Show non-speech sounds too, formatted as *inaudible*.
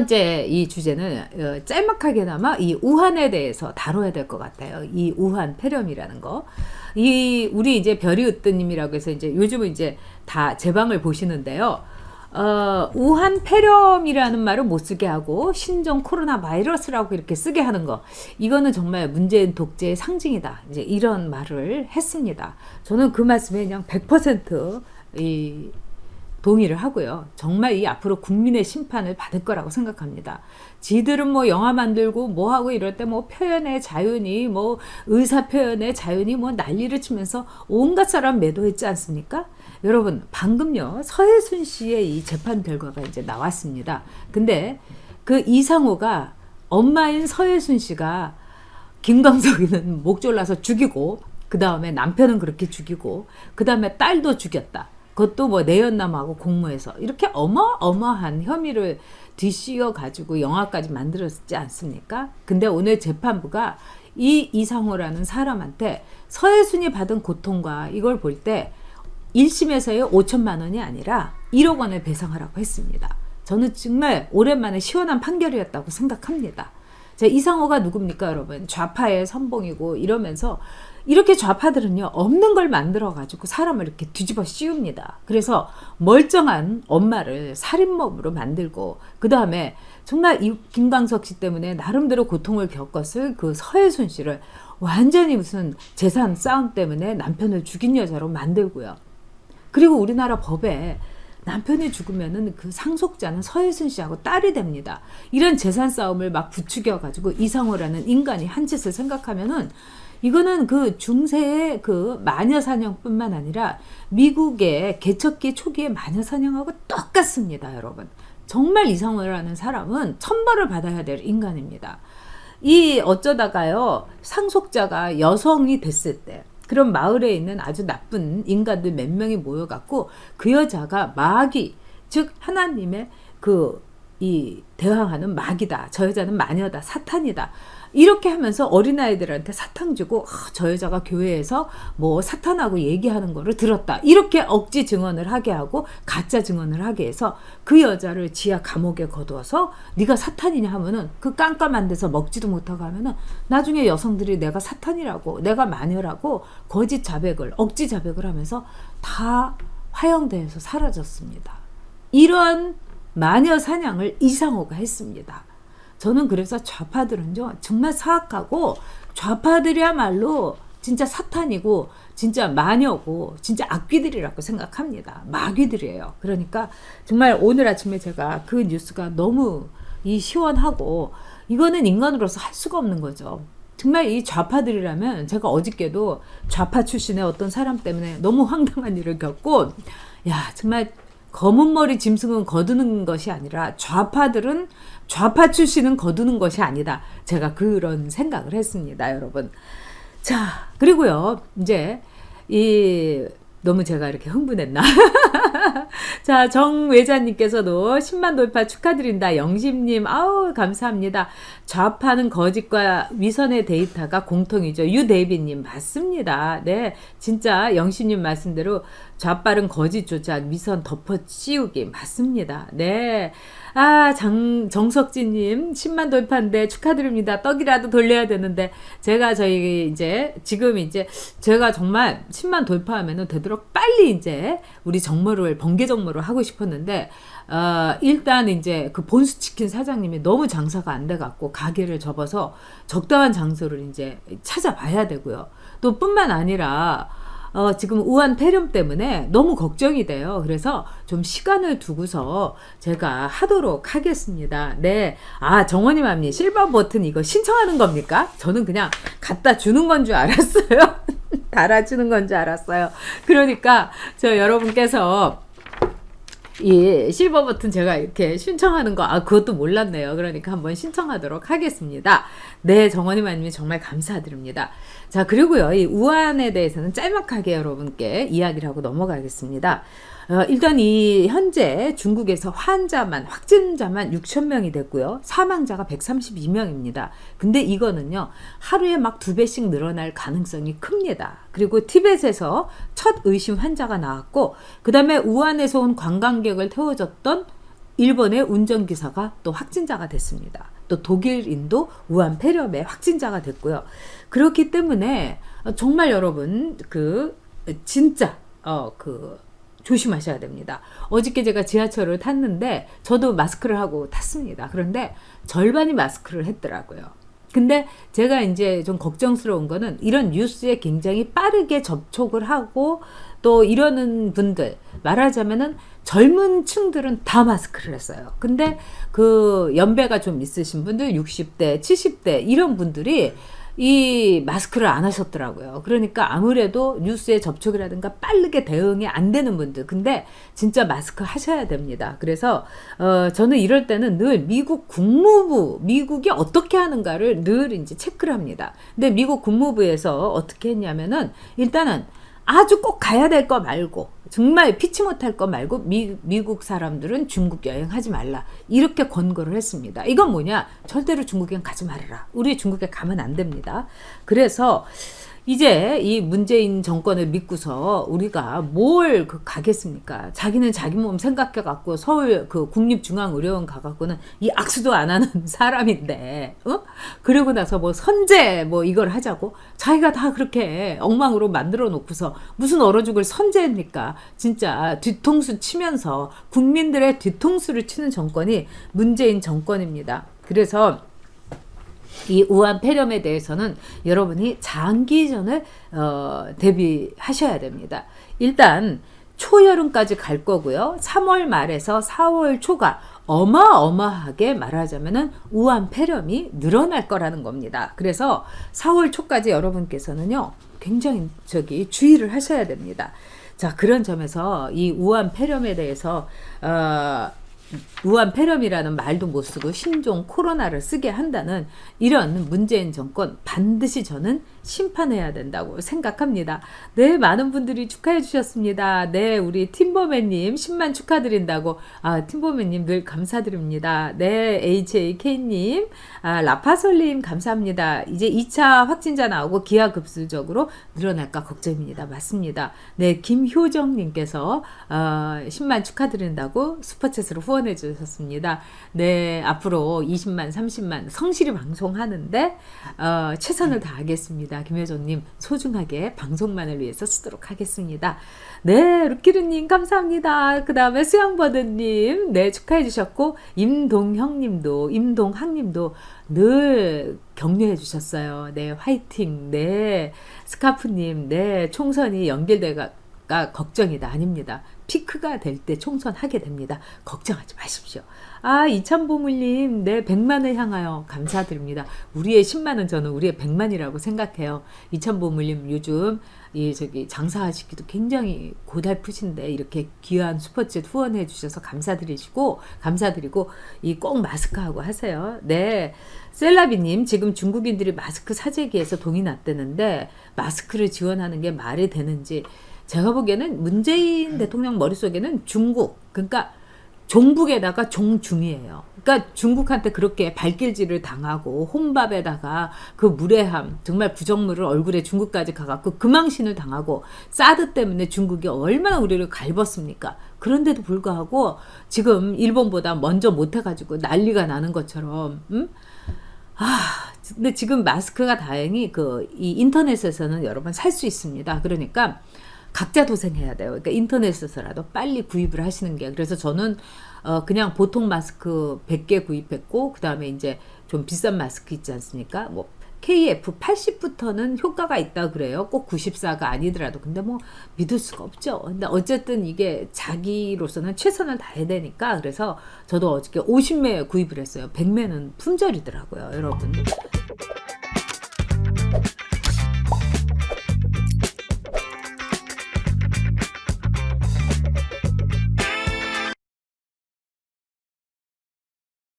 번째 이 주제는 어, 짤막하게나마 이 우한에 대해서 다뤄야 될 것 같아요. 이 우한 폐렴이라는 거. 이 우리 이제 별이 으뜨님이라고 해서 이제 요즘은 이제 다 제 방을 보시는데요. 어, 우한 폐렴이라는 말을 못 쓰게 하고 신종 코로나 바이러스라고 이렇게 쓰게 하는 거 이거는 정말 문재인 독재의 상징이다. 이제 이런 말을 했습니다. 저는 그 말씀에 그냥 100%이 동의를 하고요. 정말 이 앞으로 국민의 심판을 받을 거라고 생각합니다. 지들은 뭐 영화 만들고 뭐 하고 이럴 때 뭐 표현의 자유니 뭐 의사 표현의 자유니 뭐 난리를 치면서 온갖 사람 매도했지 않습니까? 여러분 방금요 서혜순 씨의 이 재판 결과가 이제 나왔습니다. 근데 그 이상호가 엄마인 서혜순 씨가 김광석이는 목 졸라서 죽이고 그 다음에 남편은 그렇게 죽이고 그 다음에 딸도 죽였다. 그것도 뭐 내연남하고 공모해서 이렇게 어마어마한 혐의를 뒤씌워 가지고 영화까지 만들었지 않습니까? 근데 오늘 재판부가 이 이상호라는 사람한테 서해순이 받은 고통과 이걸 볼 때 1심에서의 5천만 원이 아니라 1억 원을 배상하라고 했습니다. 저는 정말 오랜만에 시원한 판결이었다고 생각합니다. 자, 이상호가 누굽니까, 여러분? 좌파의 선봉이고 이러면서 이렇게 좌파들은요, 없는 걸 만들어가지고 사람을 이렇게 뒤집어 씌웁니다. 그래서 멀쩡한 엄마를 살인범으로 만들고, 그 다음에 정말 이 김광석 씨 때문에 나름대로 고통을 겪었을 그 서혜순 씨를 완전히 무슨 재산 싸움 때문에 남편을 죽인 여자로 만들고요. 그리고 우리나라 법에 남편이 죽으면은 그 상속자는 서혜순 씨하고 딸이 됩니다. 이런 재산 싸움을 막 부추겨 가지고 이상호라는 인간이 한 짓을 생각하면은 이거는 그 중세의 그 마녀 사냥뿐만 아니라 미국의 개척기 초기의 마녀 사냥하고 똑같습니다, 여러분. 정말 이상호라는 사람은 천벌을 받아야 될 인간입니다. 이 어쩌다가요 상속자가 여성이 됐을 때 그런 마을에 있는 아주 나쁜 인간들 몇 명이 모여갖고 그 여자가 마귀 즉 하나님의 그 이 대항하는 마귀다 저 여자는 마녀다 사탄이다 이렇게 하면서 어린아이들한테 사탕 주고 아, 저 여자가 교회에서 뭐 사탄하고 얘기하는 거를 들었다. 이렇게 억지 증언을 하게 하고 가짜 증언을 하게 해서 그 여자를 지하 감옥에 거두어서 네가 사탄이냐 하면은 그 깜깜한 데서 먹지도 못하고 하면은 나중에 여성들이 내가 사탄이라고 내가 마녀라고 거짓 자백을 억지 자백을 하면서 다 화형대에서 사라졌습니다. 이런 마녀 사냥을 이상호가 했습니다. 저는 그래서 좌파들은요 정말 사악하고 좌파들이야말로 진짜 사탄이고 진짜 마녀고 진짜 악귀들이라고 생각합니다. 마귀들이에요. 그러니까 정말 오늘 아침에 제가 그 뉴스가 너무 이 시원하고 이거는 인간으로서 할 수가 없는 거죠. 정말 이 좌파들이라면 제가 어저께도 좌파 출신의 어떤 사람 때문에 너무 황당한 일을 겪고 야 정말 검은 머리 짐승은 거두는 것이 아니라 좌파들은 좌파 출신은 거두는 것이 아니다. 제가 그런 생각을 했습니다, 여러분. 자, 그리고요, 이제, 이, 너무 제가 이렇게 흥분했나? *laughs* 자, 정외자님께서도 10만 돌파 축하드린다. 영심님, 아우, 감사합니다. 좌파는 거짓과 위선의 데이터가 공통이죠. 유데이비님, 맞습니다. 네, 진짜 영심님 말씀대로 좌빨은 거짓조차 위선 덮어 씌우기 맞습니다. 네. 아, 장, 정석진님, 10만 돌파인데 축하드립니다. 떡이라도 돌려야 되는데, 제가 저희 이제, 지금 이제, 제가 정말 10만 돌파하면은 되도록 빨리 이제, 우리 정모를, 번개 정모를 하고 싶었는데, 어, 일단 이제 그 본수치킨 사장님이 너무 장사가 안 돼갖고, 가게를 접어서 적당한 장소를 이제 찾아봐야 되고요. 또 뿐만 아니라, 어, 지금 우한 폐렴 때문에 너무 걱정이 돼요. 그래서 좀 시간을 두고서 제가 하도록 하겠습니다. 네. 아, 정원이 맘님, 실버 버튼 이거 신청하는 겁니까? 저는 그냥 갖다 주는 건 줄 알았어요. *laughs* 달아주는 건 줄 알았어요. 그러니까 저 여러분께서 이 실버 버튼 제가 이렇게 신청하는 거, 아, 그것도 몰랐네요. 그러니까 한번 신청하도록 하겠습니다. 네, 정원이 마님이 정말 감사드립니다. 자, 그리고요, 이 우한에 대해서는 짤막하게 여러분께 이야기를 하고 넘어가겠습니다. 어, 일단 이 현재 중국에서 환자만 확진자만 6천 명이 됐고요. 사망자가 132명입니다. 근데 이거는요. 하루에 막 두 배씩 늘어날 가능성이 큽니다. 그리고 티벳에서 첫 의심 환자가 나왔고 그다음에 우한에서 온 관광객 을 태워줬던 일본의 운전기사가 또 확진자가 됐습니다. 또 독일인도 우한 폐렴의 확진자가 됐고요. 그렇기 때문에 정말 여러분 그 진짜 어그 조심하셔야 됩니다. 어저께 제가 지하철을 탔는데 저도 마스크를 하고 탔습니다. 그런데 절반이 마스크를 했더라고요. 근데 제가 이제 좀 걱정스러운 거는 이런 뉴스에 굉장히 빠르게 접촉을 하고 또 이러는 분들 말하자면은 젊은 층들은 다 마스크를 했어요. 근데 그 연배가 좀 있으신 분들 60대, 70대 이런 분들이 이 마스크를 안 하셨더라고요. 그러니까 아무래도 뉴스에 접촉이라든가 빠르게 대응이 안 되는 분들. 근데 진짜 마스크 하셔야 됩니다. 그래서 어 저는 이럴 때는 늘 미국 국무부, 미국이 어떻게 하는가를 늘 이제 체크를 합니다. 근데 미국 국무부에서 어떻게 했냐면은 일단은 아주 꼭 가야 될 거 말고 정말 피치 못할 거 말고 미, 미국 사람들은 중국 여행하지 말라 이렇게 권고를 했습니다. 이건 뭐냐 절대로 중국에 가지 말아라. 우리 중국에 가면 안 됩니다. 그래서 이제 이 문재인 정권을 믿고서 우리가 뭘 그 가겠습니까? 자기는 자기 몸 생각해 갖고 서울 그 국립중앙의료원 가 갖고는 이 악수도 안 하는 *laughs* 사람인데, 어? 그러고 나서 뭐 선제 뭐 이걸 하자고 자기가 다 그렇게 엉망으로 만들어 놓고서 무슨 얼어 죽을 선제입니까? 진짜 뒤통수 치면서 국민들의 뒤통수를 치는 정권이 문재인 정권입니다. 그래서 이 우한 폐렴에 대해서는 여러분이 장기전을 어, 대비하셔야 됩니다. 일단 초여름까지 갈 거고요. 3월 말에서 4월 초가 어마어마하게 말하자면은 우한 폐렴이 늘어날 거라는 겁니다. 그래서 4월 초까지 여러분께서는요. 굉장히 저기 주의를 하셔야 됩니다. 자, 그런 점에서 이 우한 폐렴에 대해서 어 우한 폐렴이라는 말도 못 쓰고 신종 코로나를 쓰게 한다는 이런 문재인 정권 반드시 저는 심판해야 된다고 생각합니다. 네, 많은 분들이 축하해 주셨습니다. 네, 우리 팀버맨님 10만 축하드린다고. 아, 팀버맨님 늘 감사드립니다. 네, HAK님, 아, 라파솔님 감사합니다. 이제 2차 확진자 나오고 기하급수적으로 늘어날까 걱정입니다. 맞습니다. 네, 김효정님께서 어, 10만 축하드린다고 슈퍼챗으로 후원 해 주셨습니다. 네, 앞으로 20만, 30만 성실히 방송하는데 어, 최선을 다하겠습니다. 김효정님 소중하게 방송만을 위해서 쓰도록 하겠습니다. 네, 루키르님 감사합니다. 그 다음에 수양버드님 네 축하해 주셨고 임동형님도 임동학님도 늘 격려해 주셨어요. 네, 화이팅. 네, 스카프님, 네, 총선이 연결돼가 걱정이다. 아닙니다. 피크가 될 때 총선하게 됩니다. 걱정하지 마십시오. 아, 이찬보물님, 네, 100만을 향하여 감사드립니다. 우리의 10만은 저는 우리의 100만이라고 생각해요. 이찬보물님, 요즘, 이, 저기, 장사하시기도 굉장히 고달프신데, 이렇게 귀한 슈퍼챗 후원해 주셔서 감사드리시고, 감사드리고, 이 꼭 마스크하고 하세요. 네. 셀라비님, 지금 중국인들이 마스크 사재기에서 동이 났다는데, 마스크를 지원하는 게 말이 되는지, 제가 보기에는 문재인 대통령 머릿속에는 중국, 그러니까 종북에다가 종중이에요. 그러니까 중국한테 그렇게 발길질을 당하고 혼밥에다가 그 무례함, 정말 부정물을 얼굴에 중국까지 가갖고 금망신을 당하고 사드 때문에 중국이 얼마나 우리를 갈궜습니까? 그런데도 불구하고 지금 일본보다 먼저 못해가지고 난리가 나는 것처럼, 음? 아, 근데 지금 마스크가 다행히 그 이 인터넷에서는 여러분 살수 있습니다. 그러니까 각자 도생해야 돼요. 그러니까 인터넷에서라도 빨리 구입을 하시는 게 그래서 저는 어 그냥 보통 마스크 100개 구입했고 그다음에 이제 좀 비싼 마스크 있지 않습니까? 뭐 KF80부터는 효과가 있다 그래요. 꼭 94가 아니더라도. 근데 뭐 믿을 수가 없죠. 근데 어쨌든 이게 자기로서는 최선을 다해야 되니까 그래서 저도 어저께 50매 구입을 했어요. 100매는 품절이더라고요, 여러분.